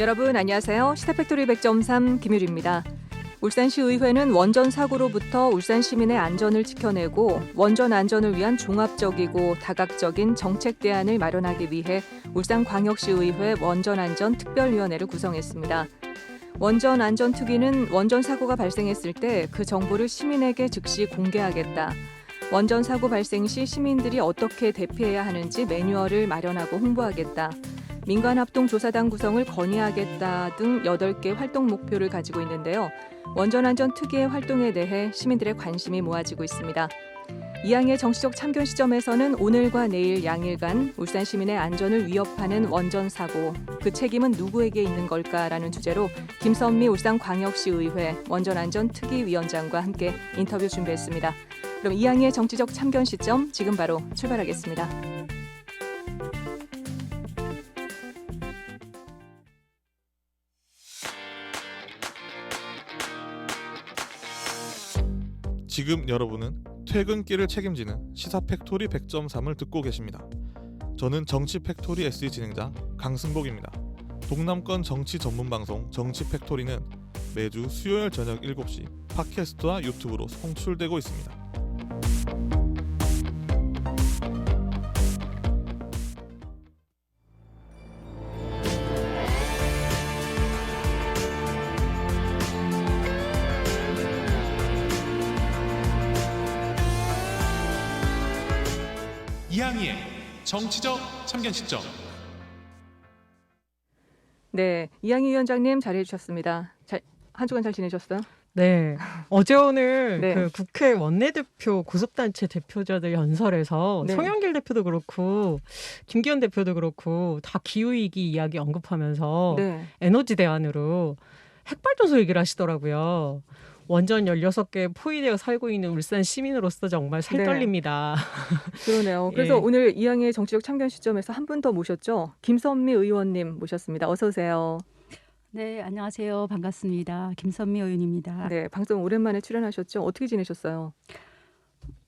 여러분 안녕하세요. 시타팩토리 100.3 김유리입니다. 울산시 의회는 원전 사고로부터 울산 시민의 안전을 지켜내고 원전 안전을 위한 종합적이고 다각적인 정책 대안을 마련하기 위해 울산광역시 의회 원전 안전 특별위원회를 구성했습니다. 원전 안전 특위는 원전 사고가 발생했을 때 그 정보를 시민에게 즉시 공개하겠다. 원전 사고 발생 시 시민들이 어떻게 대피해야 하는지 매뉴얼을 마련하고 홍보하겠다. 민간합동조사단 구성을 건의하겠다 등 8개 활동 목표를 가지고 있는데요. 원전안전 특위의 활동에 대해 시민들의 관심이 모아지고 있습니다. 이항의 정치적 참견 시점에서는 오늘과 내일 양일간 울산 시민의 안전을 위협하는 원전 사고 그 책임은 누구에게 있는 걸까라는 주제로 김선미 울산광역시의회 원전안전 특위위원장과 함께 인터뷰 준비했습니다. 그럼 이항의 정치적 참견 시점 지금 바로 출발하겠습니다. 지금 여러분은 퇴근길을 책임지는 시사 팩토리 100.3을 듣고 계십니다. 저는 정치 팩토리 SE 진행자 강승복입니다. 동남권 정치 전문 방송 정치 팩토리는 매주 수요일 저녁 7시 팟캐스트와 유튜브로 송출되고 있습니다. 이항희의 정치적 참견 시점. 네, 이항희 위원장님 자리해 주셨습니다. 잘, 한 주간 잘 지내셨어요? 네. 어제 오늘 네. 그 국회 원내대표 고속단체 대표자들 연설에서 네. 송영길 대표도 그렇고 김기현 대표도 그렇고 다 기후위기 이야기 언급하면서 네. 에너지 대안으로 핵발전소 얘기를 하시더라고요. 원전 16개 포위되어 살고 있는 울산 시민으로서 정말 살 네. 떨립니다. 그러네요. 그래서 예. 오늘 이항의 정치적 참견 시점에서 한 분 더 모셨죠. 김선미 의원님 모셨습니다. 어서 오세요. 네, 안녕하세요. 반갑습니다. 김선미 의원입니다. 네. 네, 방송 오랜만에 출연하셨죠. 어떻게 지내셨어요?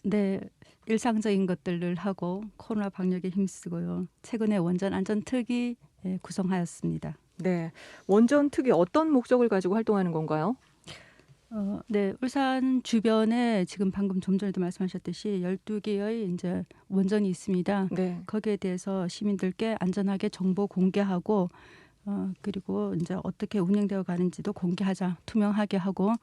네, 일상적인 것들을 하고 코로나 방역에 힘쓰고요. 최근에 원전 안전 특위 예, 구성하였습니다. 네, 원전 특위 어떤 목적을 가지고 활동하는 건가요? 어, 네, 울산 주변에 지금 방금 좀 전에도 말씀하셨듯이 12개의 이제 원전이 있습니다. 네, 거기에 대해서 시민들께 안전하게 정보 공개하고 어, 그리고 이제 어떻게 운영되어 가는지도 공개하자 투명하게 하고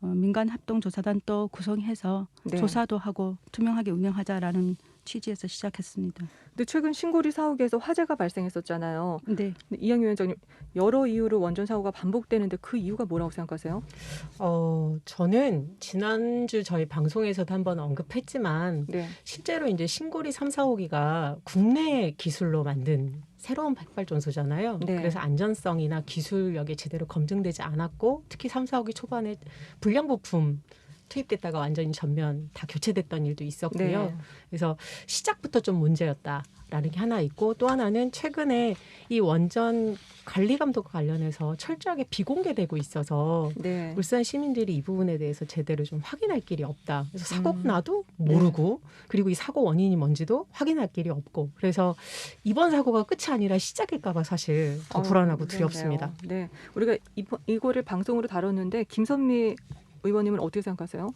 어, 민간 합동 조사단 또 구성해서 네. 조사도 하고 투명하게 운영하자라는 취지에서 시작했습니다. 근데 최근 신고리 사옥에서 화재가 발생했었잖아요. 네. 이항 위원장님 여러 이유로 원전 사고가 반복되는데 그 이유가 뭐라고 생각하세요? 어, 저는 지난주 저희 방송에서도 한번 언급했지만 네, 실제로 이제 신고리 3, 4호기가 국내 기술로 만든 새로운 핵발전소잖아요. 네. 그래서 안전성이나 기술력이 제대로 검증되지 않았고 특히 3, 4호기 초반에 불량 부품 투입됐다가 완전히 전면 다 교체됐던 일도 있었고요. 네, 그래서 시작부터 좀 문제였다라는 게 하나 있고 또 하나는 최근에 이 원전 관리 감독 관련해서 철저하게 비공개되고 있어서 네. 울산 시민들이 이 부분에 대해서 제대로 좀 확인할 길이 없다. 그래서 사고가 음. 나도 모르고 그리고 이 사고 원인이 뭔지도 확인할 길이 없고 그래서 이번 사고가 끝이 아니라 시작일까봐 사실 더 어, 불안하고 그러네요. 두렵습니다. 네, 우리가 이, 이거를 방송으로 다뤘는데 김선미 의원님은 어떻게 생각하세요?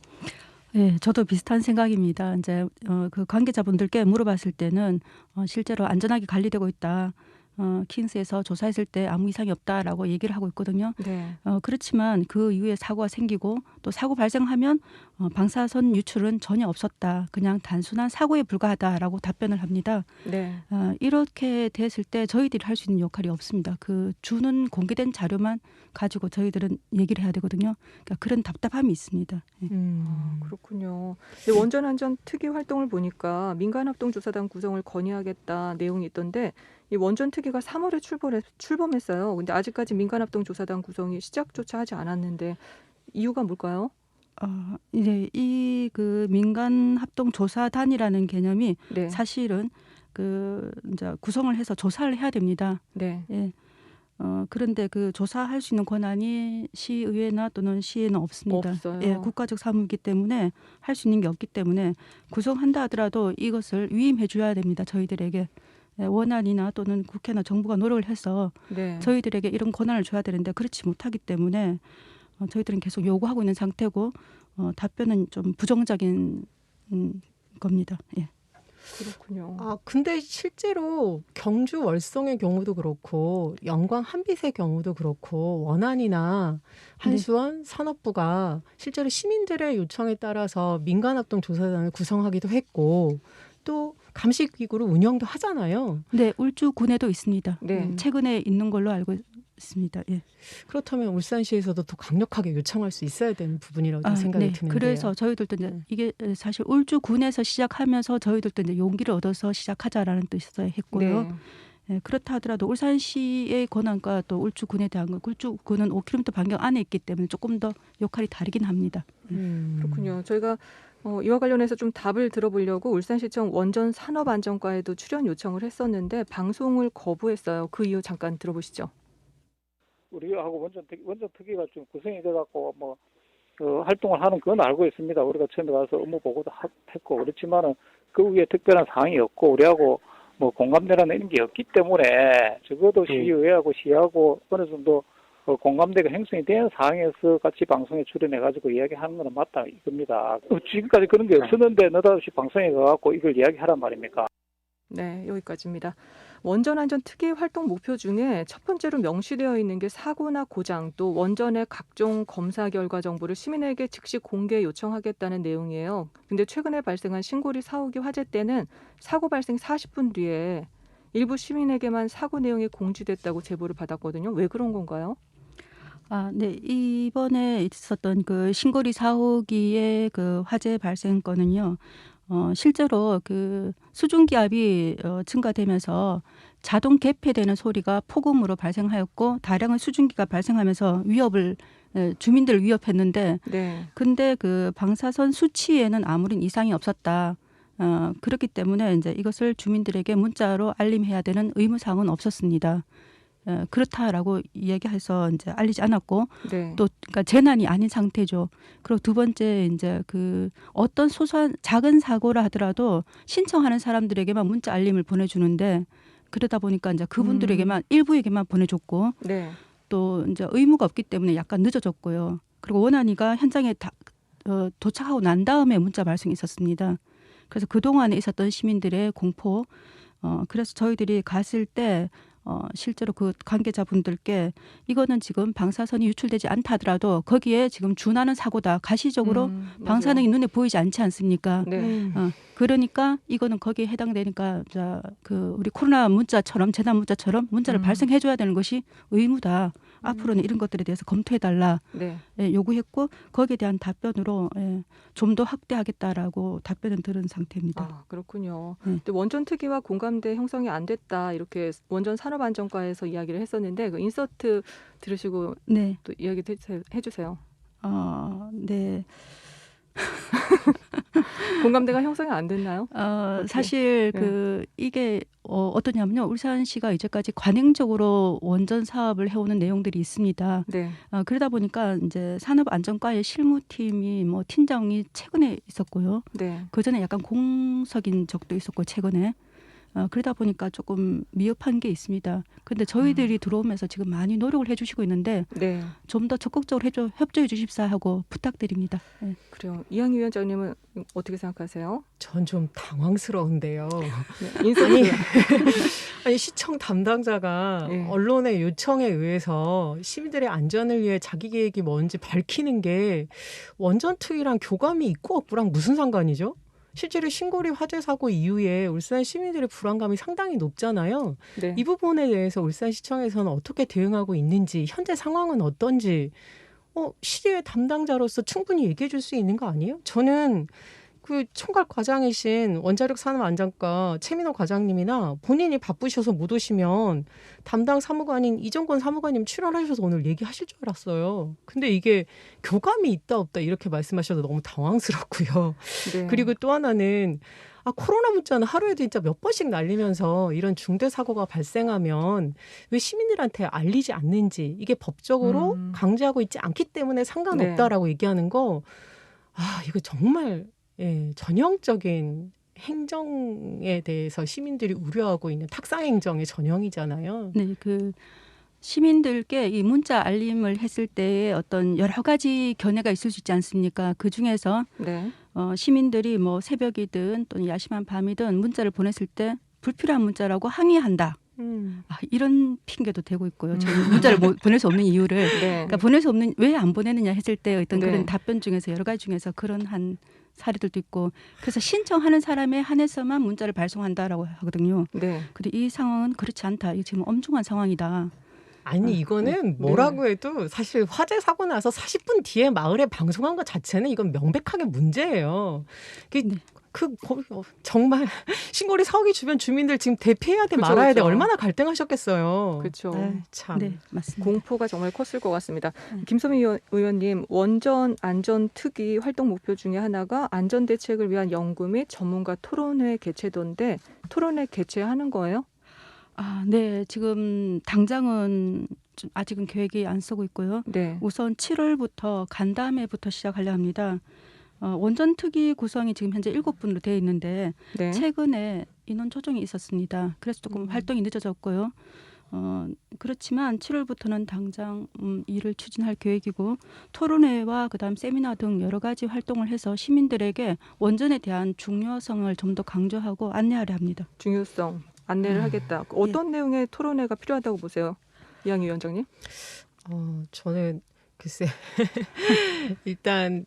네, 저도 비슷한 생각입니다. 이제 어, 그 관계자분들께 물어봤을 때는 어, 실제로 안전하게 관리되고 있다. 어, 킹스에서 조사했을 때 아무 이상이 없다라고 얘기를 하고 있거든요. 네, 어, 그렇지만 그 이후에 사고가 생기고 또 사고 발생하면 어, 방사선 유출은 전혀 없었다. 그냥 단순한 사고에 불과하다라고 답변을 합니다. 네, 어, 이렇게 됐을 때 저희들이 할 수 있는 역할이 없습니다. 그 주는 공개된 자료만 가지고 저희들은 얘기를 해야 되거든요. 그러니까 그런 답답함이 있습니다. 예. 음. 그렇군요. 근데 원전 안전 특위 활동을 보니까 민간 합동 조사단 구성을 건의하겠다 내용이 있던데 이 원전 특위가 3월에 출범했, 출범했어요. 근데 아직까지 민간 합동 조사단 구성이 시작조차 하지 않았는데 이유가 뭘까요? 어, 이제 이 그 민간 합동 조사단이라는 개념이 네, 사실은 그 이제 구성을 해서 조사를 해야 됩니다. 네, 예. 어, 그런데 그 조사할 수 있는 권한이 시의회나 또는 시에는 없습니다. 없어요. 예, 국가적 사무이기 때문에 할 수 있는 게 없기 때문에 구성한다 하더라도 이것을 위임해 줘야 됩니다. 저희들에게. 예, 원안이나 또는 국회나 정부가 노력을 해서 네. 저희들에게 이런 권한을 줘야 되는데 그렇지 못하기 때문에 어, 저희들은 계속 요구하고 있는 상태고 어, 답변은 좀 부정적인 음, 겁니다. 예. 그렇군요. 아, 근데 실제로 경주 월성의 경우도 그렇고 영광 한빛의 경우도 그렇고 원안이나 한수원 산업부가 실제로 시민들의 요청에 따라서 민간합동 조사단을 구성하기도 했고 또 감식기구를 운영도 하잖아요. 네, 울주 군에도 있습니다. 네. 음, 최근에 있는 걸로 알고 있습니다. 예. 그렇다면 울산시에서도 더 강력하게 요청할 수 있어야 되는 부분이라고 아, 생각이 네. 드는데요. 그래서 저희들도 이제 음. 이게 사실 울주 군에서 시작하면서 저희들도 이제 용기를 얻어서 시작하자라는 뜻에서 했고요. 네. 예, 그렇다 하더라도 울산시의 권한과 또 울주군에 대한 건 울주군은 5km 반경 안에 있기 때문에 조금 더 역할이 다르긴 합니다. 음. 그렇군요. 저희가 어, 이와 관련해서 좀 답을 들어보려고 울산시청 원전 산업안전과에도 출연 요청을 했었는데 방송을 거부했어요. 그 이유 잠깐 들어보시죠. 우리하고 원전 특 원전 특위가 좀 구성이 돼갖고 뭐 어, 활동을 하는 건 알고 있습니다. 우리가 처음에 가서 업무 보고도 하- 했고 그렇지만은 그 위에 특별한 사항이 없고 우리하고 뭐 공감대라는 이런 게 없기 때문에 적어도 시의회하고 시하고 어느 정도 어, 공감대가 형성이 된 상황에서 같이 방송에 출연해가지고 이야기하는 건 맞다 이겁니다. 어, 지금까지 그런 게 없었는데 느닷없이 방송에 가갖고 이걸 이야기하란 말입니까? 네, 여기까지입니다. 원전 안전 특위 활동 목표 중에 첫 번째로 명시되어 있는 게 사고나 고장 또 원전의 각종 검사 결과 정보를 시민에게 즉시 공개 요청하겠다는 내용이에요. 근데 최근에 발생한 신고리 사후기 화재 때는 사고 발생 40분 뒤에 일부 시민에게만 사고 내용이 공지됐다고 제보를 받았거든요. 왜 그런 건가요? 아, 네. 이번에 있었던 그 신고리 사호기의 그 화재 발생 건은요. 어, 실제로 그 수증기압이 어, 증가되면서 자동 개폐되는 소리가 폭음으로 발생하였고 다량의 수증기가 발생하면서 위협을 에, 주민들을 위협했는데 네. 근데 그 방사선 수치에는 아무런 이상이 없었다. 어, 그렇기 때문에 이제 이것을 주민들에게 문자로 알림해야 되는 의무 사항은 없었습니다. 어, 그렇다라고 이야기해서 이제 알리지 않았고 네. 또 그러니까 재난이 아닌 상태죠. 그리고 두 번째 이제 그 어떤 소소한 작은 사고라 하더라도 신청하는 사람들에게만 문자 알림을 보내주는데 그러다 보니까 이제 그분들에게만 일부에게만 보내줬고 네. 또 이제 의무가 없기 때문에 약간 늦어졌고요. 그리고 원안이가 현장에 다, 어, 도착하고 난 다음에 문자 발송이 있었습니다. 그래서 그 동안에 있었던 시민들의 공포, 어, 그래서 저희들이 갔을 때 어, 실제로 그 관계자분들께 이거는 지금 방사선이 유출되지 않다 하더라도 거기에 지금 준하는 사고다. 가시적으로 음. 방사능이 눈에 보이지 않지 않습니까? 네. 음. 어, 그러니까 이거는 거기에 해당되니까 자, 그 우리 코로나 문자처럼 재난 문자처럼 문자를 음. 발송해 줘야 되는 것이 의무다. 앞으로는 이런 것들에 대해서 검토해 달라 네. 예, 요구했고 거기에 대한 답변으로 예, 좀 더 확대하겠다라고 답변을 들은 상태입니다. 아, 그렇군요. 네. 원전 특위와 공감대 형성이 안 됐다 이렇게 원전 산업안전과에서 이야기를 했었는데 그 인서트 들으시고 네. 또 이야기 해주세요. 어, 네. 공감대가 형성이 안 됐나요? 어, 어떻게? 사실 네. 그 이게 어, 어떠냐면요. 울산시가 이제까지 관행적으로 원전 사업을 해오는 내용들이 있습니다. 네. 어, 그러다 보니까 이제 산업안전과의 실무팀이 뭐 팀장이 최근에 있었고요. 네. 그 전에 약간 공석인 적도 있었고 최근에 어, 그러다 보니까 조금 미흡한 게 있습니다. 근데 음. 저희들이 들어오면서 지금 많이 노력을 해주시고 있는데 네. 좀더 적극적으로 해줘, 협조해 주십사 하고 부탁드립니다. 네. 그래요. 이항희 위원장님은 어떻게 생각하세요? 전 좀 당황스러운데요. 네. 인서트. 아니 시청 담당자가 예. 언론의 요청에 의해서 시민들의 안전을 위해 자기 계획이 뭔지 밝히는 게 원전 특위랑 교감이 있고 없고랑 무슨 상관이죠? 실제로 신고리 화재 사고 이후에 울산 시민들의 불안감이 상당히 높잖아요. 네. 이 부분에 대해서 울산시청에서는 어떻게 대응하고 있는지 현재 상황은 어떤지 어, 시의 담당자로서 충분히 얘기해 줄 수 있는 거 아니에요? 저는 그 총괄 과장이신 원자력 산업안전과 최민호 과장님이나 본인이 바쁘셔서 못 오시면 담당 사무관인 이정권 사무관님 출연하셔서 오늘 얘기하실 줄 알았어요. 근데 이게 교감이 있다 없다 이렇게 말씀하셔도 너무 당황스럽고요. 네. 그리고 또 하나는 아 코로나 문자는 하루에 진짜 몇 번씩 날리면서 이런 중대 사고가 발생하면 왜 시민들한테 알리지 않는지 이게 법적으로 음. 강제하고 있지 않기 때문에 상관없다라고 얘기하는 거 아 이거 정말 예, 전형적인 행정에 대해서 시민들이 우려하고 있는 탁상 행정의 전형이잖아요. 네, 그 시민들께 이 문자 알림을 했을 때에 어떤 여러 가지 견해가 있을 수 있지 않습니까? 그 중에서 네. 어, 시민들이 뭐 새벽이든 또는 야심한 밤이든 문자를 보냈을 때 불필요한 문자라고 항의한다. 음. 아, 이런 핑계도 대고 있고요. 저희 문자를 뭐, 보낼 수 없는 이유를 네. 그러니까 보낼 수 없는 왜 안 보내느냐 했을 때 어떤 네. 그런 답변 중에서 여러 가지 중에서 그런 한 사례들도 있고 그래서 신청하는 사람에 한해서만 문자를 발송한다라고 하거든요. 네. 근데 이 상황은 그렇지 않다. 이게 지금 엄중한 상황이다. 아니 이거는 뭐라고 해도 사실 화재 사고 나서 40분 뒤에 마을에 방송한 것 자체는 이건 명백하게 문제예요. 그, 네. 그 거- 어, 정말 신고리 사오기 주변 주민들 지금 대피해야 돼 그쵸, 말아야 돼 그쵸. 얼마나 갈등하셨겠어요. 그렇죠. 네. 참. 네, 맞습니다. 공포가 정말 컸을 것 같습니다. 음. 김소미 의원- 의원 님, 원전 안전 특위 활동 목표 중에 하나가 안전 대책을 위한 연구 및 전문가 토론회 개최도인데 토론회 개최하는 거예요? 아, 네. 지금 당장은 좀 아직은 계획이 안 쓰고 있고요. 네. 우선 7월부터 간담회부터 시작하려 합니다. 어, 원전 특위 구성이 지금 현재 7분으로 되어 있는데 네. 최근에 인원 조정이 있었습니다. 그래서 조금 음. 활동이 늦어졌고요. 어, 그렇지만 7월부터는 당장 음, 일을 추진할 계획이고 토론회와 그다음 세미나 등 여러 가지 활동을 해서 시민들에게 원전에 대한 중요성을 좀 더 강조하고 안내하려 합니다. 중요성 안내를 음. 하겠다. 어떤 네. 내용의 토론회가 필요하다고 보세요? 이양희 위원장님? 어, 저는 글쎄 일단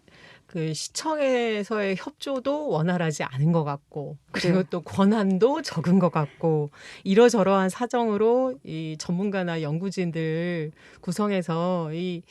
그 시청에서의 협조도 원활하지 않은 것 같고 그리고 네. 또 권한도 적은 것 같고 이러저러한 사정으로 이 전문가나 연구진들 구성해서 이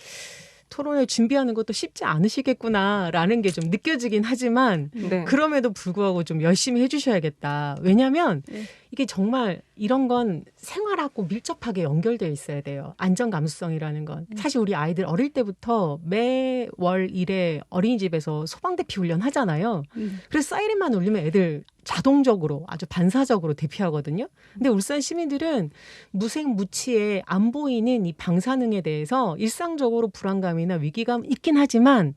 토론을 준비하는 것도 쉽지 않으시겠구나라는 게 좀 느껴지긴 하지만 네. 그럼에도 불구하고 좀 열심히 해주셔야겠다. 왜냐하면 네. 이게 정말 이런 건 생활하고 밀접하게 연결되어 있어야 돼요. 안전 감수성이라는 건 네. 사실 우리 아이들 어릴 때부터 매월 일에 어린이집에서 소방대피 훈련 하잖아요. 음. 그래서 사이렌만 울리면 애들 자동적으로 아주 반사적으로 대피하거든요. 근데 울산 시민들은 무색무취에 안 보이는 이 방사능에 대해서 일상적으로 불안감이나 위기감 있긴 하지만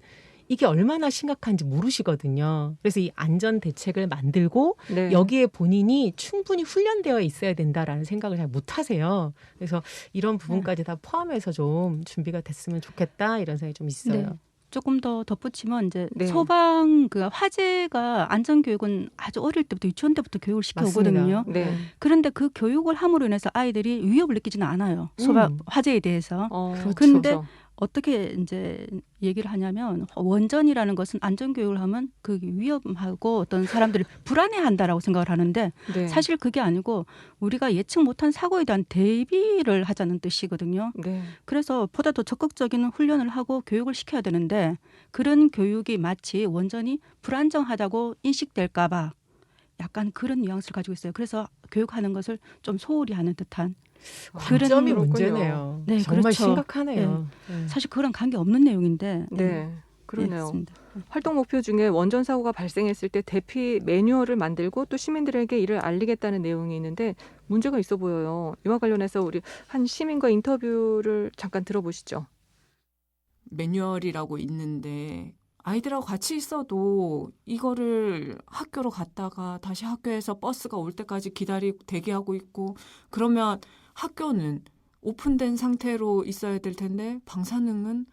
이게 얼마나 심각한지 모르시거든요. 그래서 이 안전 대책을 만들고 네. 여기에 본인이 충분히 훈련되어 있어야 된다라는 생각을 잘 못하세요. 그래서 이런 부분까지 다 포함해서 좀 준비가 됐으면 좋겠다 이런 생각이 좀 있어요. 네. 조금 더 덧붙이면 이제 네. 소방 그 화재가 안전 교육은 아주 어릴 때부터 유치원 때부터 교육을 시켜 오거든요. 네. 그런데 그 교육을 함으로 인해서 아이들이 위협을 느끼지는 않아요. 소방 음. 화재에 대해서 어. 근데 그렇죠. 어떻게 이제 얘기를 하냐면 원전이라는 것은 안전 교육을 하면 그 위험하고 어떤 사람들이 불안해한다라고 생각을 하는데 네. 사실 그게 아니고 우리가 예측 못한 사고에 대한 대비를 하자는 뜻이거든요. 네. 그래서 보다 더 적극적인 훈련을 하고 교육을 시켜야 되는데 그런 교육이 마치 원전이 불안정하다고 인식될까봐 약간 그런 뉘앙스를 가지고 있어요. 그래서 교육하는 것을 좀 소홀히 하는 듯한 그런 그렇군요. 문제네요. 네, 정말 그렇죠. 심각하네요. 네. 사실 그런 관계 없는 내용인데 네. 그러네요. 그렇습니다. 활동 목표 중에 원전 사고가 발생했을 때 대피 매뉴얼을 만들고 또 시민들에게 이를 알리겠다는 내용이 있는데 문제가 있어 보여요. 이와 관련해서 우리 한 시민과 인터뷰를 잠깐 들어보시죠. 매뉴얼이라고 있는데 아이들하고 같이 있어도 이거를 학교로 갔다가 다시 학교에서 버스가 올 때까지 기다리고 대기하고 있고 그러면 학교는 오픈된 상태로 있어야 될 텐데 방사능은?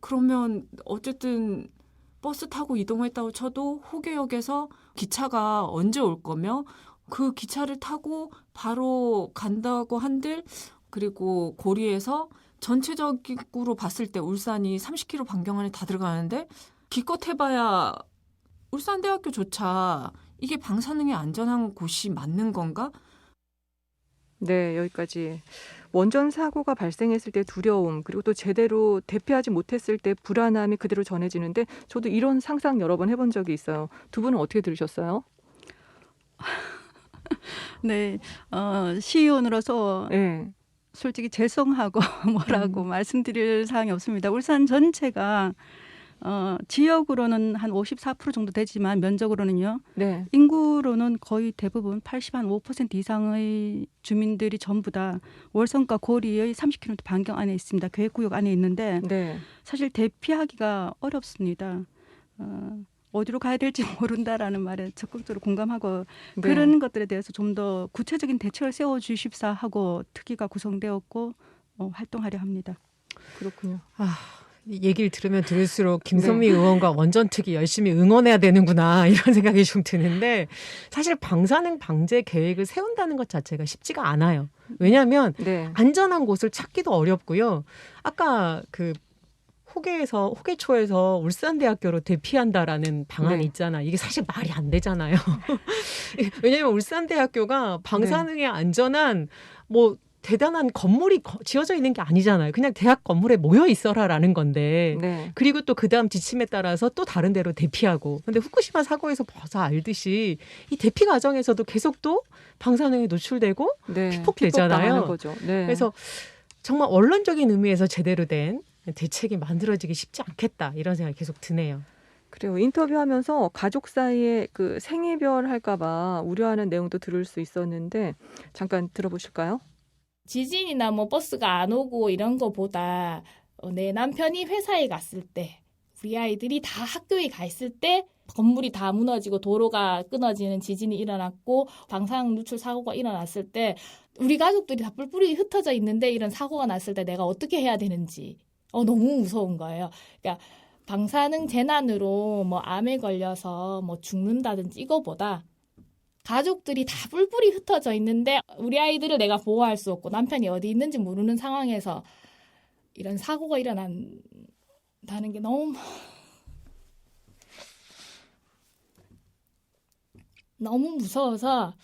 그러면 어쨌든 버스 타고 이동했다고 쳐도 호계역에서 기차가 언제 올 거며 그 기차를 타고 바로 간다고 한들 그리고 고리에서 전체적으로 봤을 때 울산이 30km 반경 안에 다 들어가는데 기껏 해봐야 울산대학교조차 이게 방사능이 안전한 곳이 맞는 건가? 네, 여기까지 원전 사고가 발생했을 때 두려움 그리고 또 제대로 대피하지 못했을 때 불안함이 그대로 전해지는데 저도 이런 상상 여러 번 해본 적이 있어요. 두 분은 어떻게 들으셨어요? 네, 어, 시의원으로서 네, 솔직히 죄송하고 뭐라고 말씀드릴 사항이 없습니다. 울산 전체가 어, 지역으로는 한 54% 정도 되지만 면적으로는요. 네, 인구로는 거의 대부분 80한5% 이상의 주민들이 전부 다 월성과 고리의 30km 반경 안에 있습니다. 계획구역 안에 있는데 네, 사실 대피하기가 어렵습니다. 어, 어디로 가야 될지 모른다라는 말에 적극적으로 공감하고 네. 그런 것들에 대해서 좀 더 구체적인 대책을 세워 주십사 하고 특위가 구성되었고 어, 활동하려 합니다. 그렇군요. 아, 이 얘기를 들으면 들을수록 김선미 의원과 원전특위 열심히 응원해야 되는구나 이런 생각이 좀 드는데 사실 방사능 방제 계획을 세운다는 것 자체가 쉽지가 않아요. 왜냐하면 네. 안전한 곳을 찾기도 어렵고요. 아까 그 호계에서 호계초에서 울산대학교로 대피한다라는 방안이 네. 있잖아. 이게 사실 말이 안 되잖아요. 왜냐하면 울산대학교가 방사능에 안전한 뭐 대단한 건물이 거- 지어져 있는 게 아니잖아요. 그냥 대학 건물에 모여 있어라라는 건데. 네. 그리고 또 그 다음 지침에 따라서 또 다른 데로 대피하고. 근데 후쿠시마 사고에서 벌써 알듯이 이 대피 과정에서도 계속 또 방사능에 노출되고 네. 피폭되잖아요. 네. 그래서 정말 원론적인 의미에서 제대로 된 대책이 만들어지기 쉽지 않겠다 이런 생각이 계속 드네요. 그래요. 인터뷰하면서 가족 사이에 그 생이별 할까봐 우려하는 내용도 들을 수 있었는데 잠깐 들어보실까요? 지진이나 뭐 버스가 안 오고 이런 거보다 어, 내 남편이 회사에 갔을 때 우리 아이들이 다 학교에 가 있을 때 건물이 다 무너지고 도로가 끊어지는 지진이 일어났고 방사능 누출 사고가 일어났을 때 우리 가족들이 다 뿔뿔이 흩어져 있는데 이런 사고가 났을 때 내가 어떻게 해야 되는지 어 너무 무서운 거예요. 그러니까 방사능 재난으로 뭐 암에 걸려서 뭐 죽는다든지 이거보다 가족들이 다 뿔뿔이 흩어져 있는데 우리 아이들을 내가 보호할 수 없고 남편이 어디 있는지 모르는 상황에서 이런 사고가 일어난다는 게 너무 너무 무서워서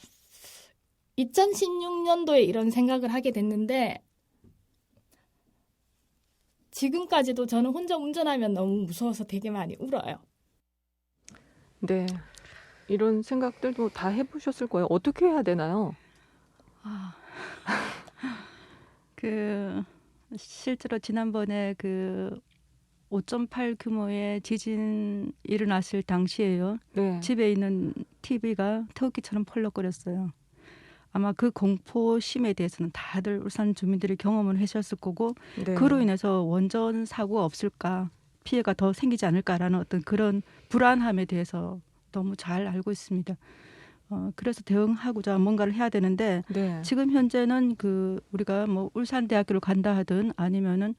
2016년도에 이런 생각을 하게 됐는데 지금까지도 저는 혼자 운전하면 너무 무서워서 되게 많이 울어요. 네. 이런 생각들도 다 해보셨을 거예요. 어떻게 해야 되나요? 아, 그 실제로 지난번에 그 5.8 규모의 지진 일어났을 당시에요. 네. 집에 있는 TV가 태극기처럼 펄럭거렸어요. 아마 그 공포심에 대해서는 다들 울산 주민들이 경험을 하셨을 거고 네. 그로 인해서 원전 사고가 없을까 피해가 더 생기지 않을까라는 어떤 그런 불안함에 대해서 너무 잘 알고 있습니다. 어, 그래서 대응하고자 뭔가를 해야 되는데 네. 지금 현재는 그 우리가 뭐 울산대학교를 간다 하든 아니면은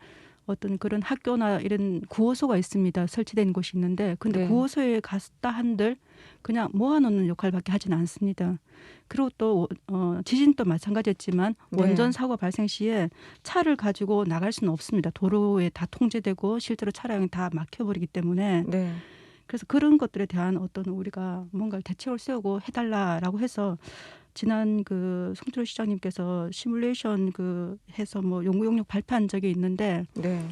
어떤 그런 학교나 이런 구호소가 있습니다. 설치된 곳이 있는데 근데 네. 구호소에 갔다 한들 그냥 모아놓는 역할밖에 하지는 않습니다. 그리고 또 어, 지진도 마찬가지였지만 네. 원전 사고 발생 시에 차를 가지고 나갈 수는 없습니다. 도로에 다 통제되고 실제로 차량이 다 막혀버리기 때문에 네. 그래서 그런 것들에 대한 어떤 우리가 뭔가 대책을 세우고 해달라라고 해서 지난 그 송철호 시장님께서 시뮬레이션 그 해서 뭐 연구 용역 발표한 적이 있는데 네.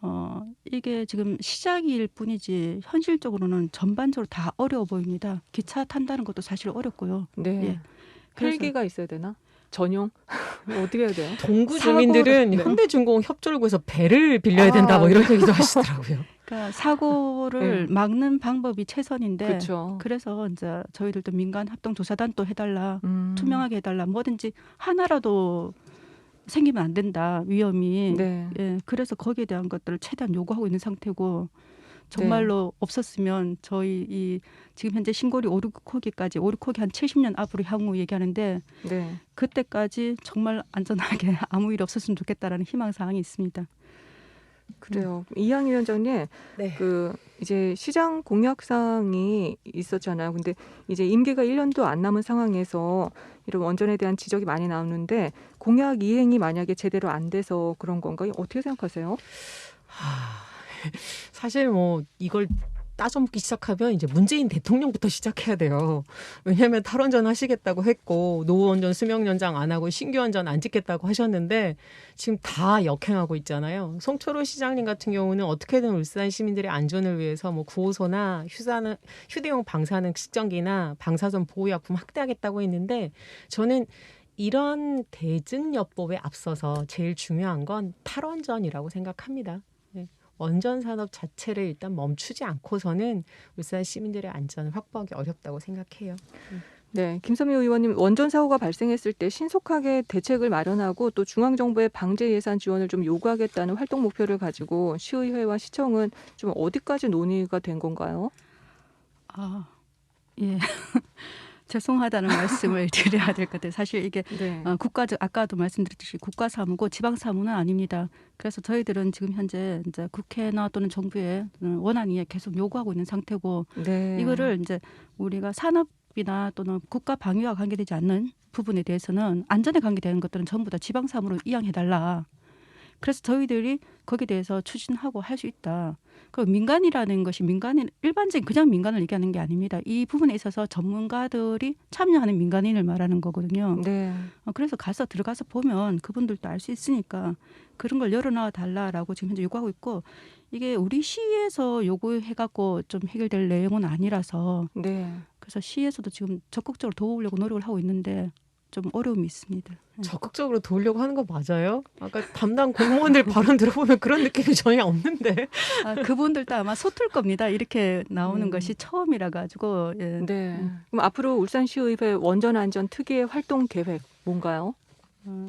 어 이게 지금 시작일 뿐이지 현실적으로는 전반적으로 다 어려워 보입니다. 기차 탄다는 것도 사실 어렵고요. 네. 예. 헬기가 있어야 되나? 전용? 어떻게 해야 돼요? 동구 주민들은 네. 현대중공 협조구에서 배를 빌려야 된다 뭐 아, 이런 얘기도 하시더라고요. 그러니까 사고를 네. 막는 방법이 최선인데 그렇죠. 그래서 이제 저희들도 민간 합동 조사단 또 해달라 음. 투명하게 해달라 뭐든지 하나라도 생기면 안 된다 위험이 네. 예 그래서 거기에 대한 것들을 최대한 요구하고 있는 상태고 네. 정말로 없었으면 저희 이 지금 현재 신고리 오르코기까지 오르코기 한 70년 앞으로 향후 얘기하는데 네. 그때까지 정말 안전하게 아무 일 없었으면 좋겠다라는 희망 사항이 있습니다. 그래요. 이양희 위원장님, 네. 그 이제 시장 공약 사항이 있었잖아요. 근데 이제 임기가 1년도 안 남은 상황에서 이런 원전에 대한 지적이 많이 나오는데 공약 이행이 만약에 제대로 안 돼서 그런 건가요? 어떻게 생각하세요? 하, 사실 뭐 이걸 따져먹기 시작하면 이제 문재인 대통령부터 시작해야 돼요. 왜냐하면 탈원전 하시겠다고 했고 노원전 수명 연장 안 하고 신규 원전 안 짓겠다고 하셨는데 지금 다 역행하고 있잖아요. 송철호 시장님 같은 경우는 어떻게든 울산 시민들의 안전을 위해서 뭐 구호소나 휴사는 휴대용 방사능 측정기나 방사선 보호약품 확대하겠다고 했는데 저는 이런 대증여법에 앞서서 제일 중요한 건 탈원전이라고 생각합니다. 네. 원전 산업 자체를 일단 멈추지 않고서는 울산 시민들의 안전을 확보하기 어렵다고 생각해요. 네, 김선미 의원님 원전 사고가 발생했을 때 신속하게 대책을 마련하고 또 중앙 정부의 방제 예산 지원을 좀 요구하겠다는 활동 목표를 가지고 시의회와 시청은 좀 어디까지 논의가 된 건가요? 아, 예. 죄송하다는 말씀을 드려야 될 것 같아요. 사실 이게 네. 어, 국가적 아까도 말씀드렸듯이 국가 사무고 지방 사무는 아닙니다. 그래서 저희들은 지금 현재 이제 국회나 또는 정부에 원안이 계속 요구하고 있는 상태고 네. 이거를 이제 우리가 산업 이나 또는 국가 방위와 관계되지 않는 부분에 대해서는 안전에 관계되는 것들은 전부 다 지방 사무로 이양해 달라. 그래서 저희들이 거기에 대해서 추진하고 할 수 있다. 그 민간이라는 것이 민간인 일반적인 그냥 민간을 얘기하는 게 아닙니다. 이 부분에 있어서 전문가들이 참여하는 민간인을 말하는 거거든요. 네. 어, 그래서 가서 들어가서 보면 그분들도 알 수 있으니까 그런 걸 열어놔 달라라고 지금 현재 요구하고 있고 이게 우리 시에서 요구해갖고 좀 해결될 내용은 아니라서 네. 그래서 시에서도 지금 적극적으로 도우려고 노력을 하고 있는데 좀 어려움이 있습니다. 네. 적극적으로 도우려고 하는 거 맞아요? 아까 담당 공무원들 발언 들어보면 그런 느낌이 전혀 없는데. 아, 그분들도 아마 서툴 겁니다. 이렇게 나오는 음. 것이 처음이라 가지고 예. 네. 그럼 앞으로 울산시의회 원전 안전 특위의 활동 계획 뭔가요? 어,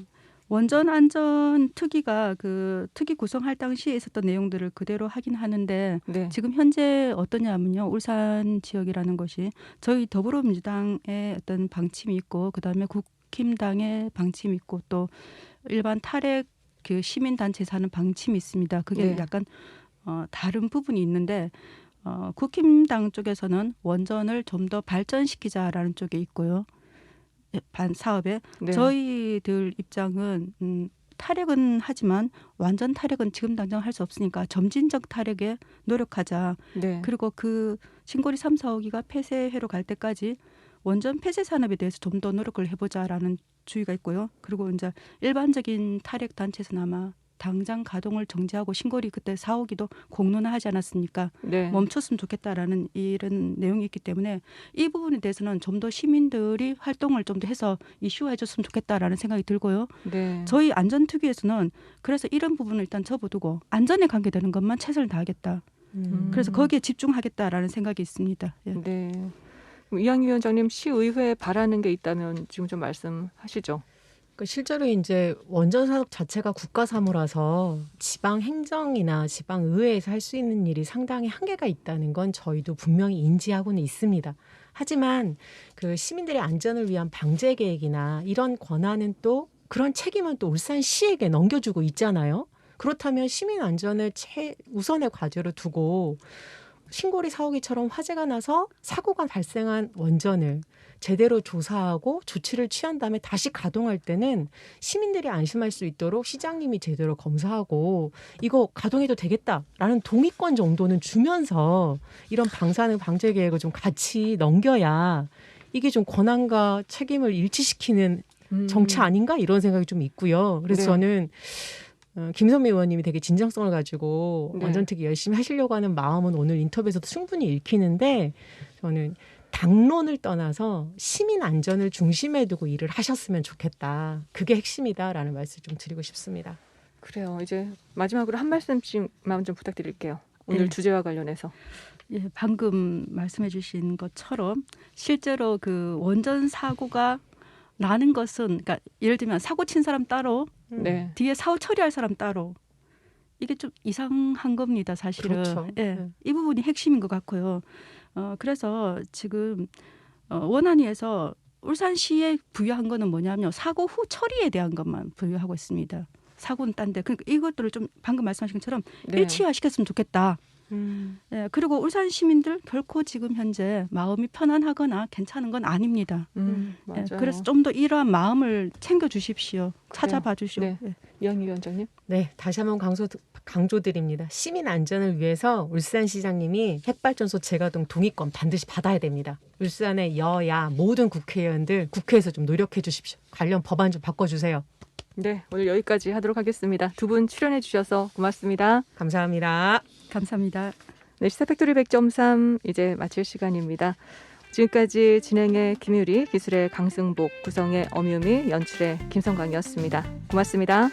원전 안전 특위가 그 특위 구성할 당시에 있었던 내용들을 그대로 하긴 하는데 네. 지금 현재 어떠냐면요 울산 지역이라는 것이 저희 더불어민주당의 어떤 방침이 있고 그다음에 국힘당의 방침이 있고 또 일반 탈핵 그 시민 단체에서 하는 방침이 있습니다. 그게 네. 약간 어, 다른 부분이 있는데 어, 국힘당 쪽에서는 원전을 좀 더 발전시키자라는 쪽에 있고요. 예, 반 사업에 네. 저희들 입장은 음, 탈핵은 하지만 완전 탈핵은 지금 당장 할 수 없으니까 점진적 탈핵에 노력하자. 네. 그리고 그 신고리 3, 4호기가 폐쇄회로 갈 때까지 원전 폐쇄 산업에 대해서 좀 더 노력을 해보자라는 주의가 있고요. 그리고 이제 일반적인 탈핵 단체에서는 아마 당장 가동을 정지하고 신고리 그때 4호기도 공론화하지 않았습니까? 네. 멈췄으면 좋겠다라는 이런 내용이 있기 때문에 이 부분에 대해서는 좀 더 시민들이 활동을 좀 더 해서 이슈화해줬으면 좋겠다라는 생각이 들고요. 네. 저희 안전특위에서는 그래서 이런 부분을 일단 접어두고 안전에 관계되는 것만 최선을 다하겠다. 음. 그래서 거기에 집중하겠다라는 생각이 있습니다. 예. 네. 이양희 위원장님 시의회에 바라는 게 있다면 지금 좀 말씀하시죠. 그 실제로 이제 원전 산업 자체가 국가 사무라서 지방 행정이나 지방 의회에서 할 수 있는 일이 상당히 한계가 있다는 건 저희도 분명히 인지하고는 있습니다. 하지만 그 시민들의 안전을 위한 방제 계획이나 이런 권한은 또 그런 책임은 또 울산시에게 넘겨주고 있잖아요. 그렇다면 시민 안전을 최우선의 과제로 두고 신고리 사오기처럼 화재가 나서 사고가 발생한 원전을 제대로 조사하고 조치를 취한 다음에 다시 가동할 때는 시민들이 안심할 수 있도록 시장님이 제대로 검사하고 이거 가동해도 되겠다라는 동의권 정도는 주면서 이런 방사능 방제 계획을 좀 같이 넘겨야 이게 좀 권한과 책임을 일치시키는 음. 정치 아닌가 이런 생각이 좀 있고요. 그래서 네. 저는 어, 김선미 의원님이 되게 진정성을 가지고 네. 원전특위 열심히 하시려고 하는 마음은 오늘 인터뷰에서도 충분히 읽히는데 저는 당론을 떠나서 시민 안전을 중심에 두고 일을 하셨으면 좋겠다. 그게 핵심이다라는 말씀을 좀 드리고 싶습니다. 그래요. 이제 마지막으로 한 말씀씩만 좀 부탁드릴게요. 오늘 네. 주제와 관련해서. 예, 방금 말씀해 주신 것처럼 실제로 그 원전 사고가 나는 것은 그러니까 예를 들면 사고 친 사람 따로 네. 뒤에 사후 처리할 사람 따로. 이게 좀 이상한 겁니다 사실은. 그렇죠. 예, 네. 이 부분이 핵심인 것 같고요. 어, 그래서 지금 어, 원안위에서 울산시에 부여한 거는 뭐냐면 사고 후 처리에 대한 것만 부여하고 있습니다. 사고는 딴데. 그러니까 이것들을 좀 방금 말씀하신 것처럼 네. 일치화 시켰으면 좋겠다 음. 예, 그리고 울산 시민들 결코 지금 현재 마음이 편안하거나 괜찮은 건 아닙니다. 음, 예, 맞아요. 그래서 좀 더 이러한 마음을 챙겨 주십시오. 찾아봐 주시오. 네. 예. 이양희 위원장님. 네, 다시 한번 강조, 강조드립니다. 시민 안전을 위해서 울산 시장님이 핵발전소 재가동 동의권 반드시 받아야 됩니다. 울산의 여야 모든 국회의원들 국회에서 좀 노력해 주십시오. 관련 법안 좀 바꿔 주세요. 네, 오늘 여기까지 하도록 하겠습니다. 두 분 출연해 주셔서 고맙습니다. 감사합니다. 감사합니다. 네, 시사팩토리 100.3 이제 마칠 시간입니다. 지금까지 진행의 김유리, 기술의 강승복, 구성의 엄유미, 연출의 김성광이었습니다. 고맙습니다.